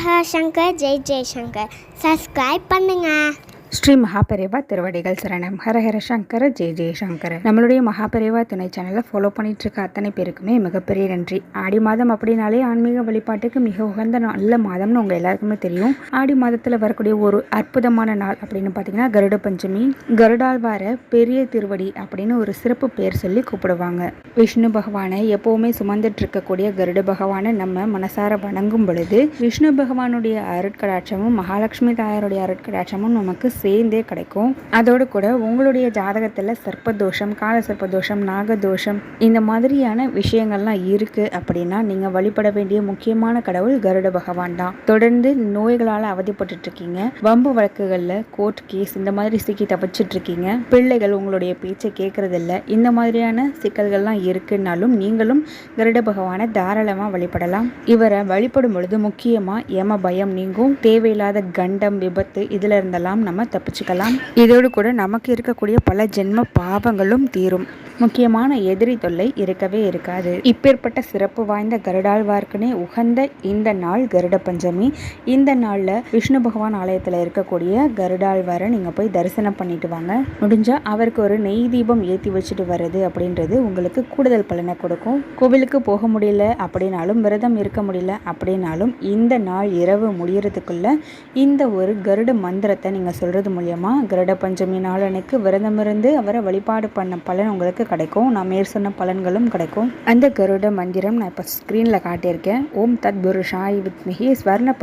Hara Shankar Jai Jaishankar subscribe பண்ணுங்கள் ஸ்ரீ மகாபெரிவா திருவடிகள் சரணம். ஹரஹர சங்கர ஜெய ஜெயசங்கர நம்மளுடைய மகாபெரிவா துணை சேனலை ஃபாலோ பண்ணிட்டு இருக்க அத்தனை பேருக்குமே மிகப்பெரிய நன்றி. ஆடி மாதம் அப்படின்னாலே ஆன்மீக வழிபாட்டுக்கு மிக உகந்த நல்ல மாதம்னு உங்கள் எல்லாருக்குமே தெரியும். ஆடி மாதத்தில் வரக்கூடிய ஒரு அற்புதமான நாள் அப்படின்னு பார்த்தீங்கன்னா கருட பஞ்சமி. கருடாழ்வார பெரிய திருவடி அப்படின்னு ஒரு சிறப்பு பேர் சொல்லி கூப்பிடுவாங்க. விஷ்ணு பகவானை எப்போவுமே சுமந்துட்டு இருக்கக்கூடிய கருட பகவானை நம்ம மனசார வணங்கும் பொழுது விஷ்ணு பகவானுடைய அருட்கடாட்சமும் மகாலட்சுமி தாயாருடைய அருட்கடாட்சமும் நமக்கு சேர்ந்தே கிடைக்கும். அதோடு கூட உங்களுடைய ஜாதகத்தில் சர்ப்பதோஷம் கால சர்ப்பதோஷம் நாகதோஷம் இந்த மாதிரியான விஷயங்கள்லாம் இருக்குது அப்படின்னா நீங்கள் வழிபட வேண்டிய முக்கியமான கடவுள் கருட பகவான் தான். தொடர்ந்து நோய்களால் அவதிப்பட்டு இருக்கீங்க வம்பு வழக்குகளில் கோர்ட் கேஸ் இந்த மாதிரி சிக்கி தப்பிச்சிட்டு இருக்கீங்க பிள்ளைகள் உங்களுடைய பேச்சை கேட்கறதில்ல. இந்த மாதிரியான சிக்கல்கள்லாம் இருக்குன்னாலும் நீங்களும் கருட பகவானை தாராளமாக வழிபடலாம். இவரை வழிபடும் பொழுது முக்கியமாக எம பயம் நீங்கும். தேவையில்லாத கண்டம் விபத்து இதில் இருந்தெல்லாம் நம்ம தப்பிச்சுக்கலாம். இதோடு கூட நமக்கு இருக்கக்கூடிய பல ஜென்ம பாவங்களும் தீரும். முக்கியமான எதிரி தொல்லை இருக்கவே இருக்காது. இப்பேற்பட்ட சிறப்பு வாய்ந்த கருடாழ்வார்க்குனே உகந்த இந்த நாள் கருட பஞ்சமி. இந்த நாளில் விஷ்ணு பகவான் ஆலயத்தில் இருக்கக்கூடிய கருடாழ்வாரை நீங்கள் போய் தரிசனம் பண்ணிட்டு வாங்க. முடிஞ்சால் அவருக்கு ஒரு நெய் தீபம் ஏற்றி வச்சுட்டு வர்றது அப்படின்றது உங்களுக்கு கூடுதல் பலனை கொடுக்கும். கோவிலுக்கு போக முடியல அப்படின்னாலும் விரதம் இருக்க முடியல அப்படின்னாலும் இந்த நாள் இரவு முடியறதுக்குள்ள இந்த ஒரு கருட மந்திரத்தை நீங்கள் சொல்கிறது மூலியமாக கருட பஞ்சமி நாளனைக்கு விரதம் இருந்து அவரை வழிபாடு பண்ண பலன் உங்களுக்கு கிடைக்கும். நான் மேற் சொன்ன பலன்களும் கிடைக்கும். அந்த கருட மந்திரம் நான் இப்போ ஸ்க்ரீனில் காட்டியிருக்கேன். ஓம் தத் புருஷாய் வித்மிகி ஸ்வர்ண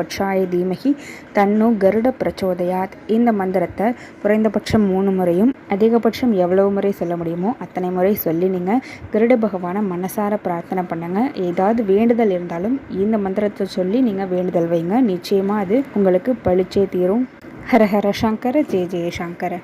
தீமகி தன்னு கருட பிரச்சோதயாத். இந்த மந்திரத்தை குறைந்தபட்சம் மூணு முறையும் அதிகபட்சம் எவ்வளவு முறை சொல்ல முடியுமோ அத்தனை முறை சொல்லி நீங்கள் கருட பகவானை மனசார பிரார்த்தனை பண்ணுங்கள் ஏதாவது வேண்டுதல் இருந்தாலும் இந்த மந்திரத்தை சொல்லி நீங்கள் வேண்டுதல் வைங்க. நிச்சயமாக அது உங்களுக்கு பளிச்சே தீரும். ஹர ஹர சங்கர ஜெய ஜெய சங்கர.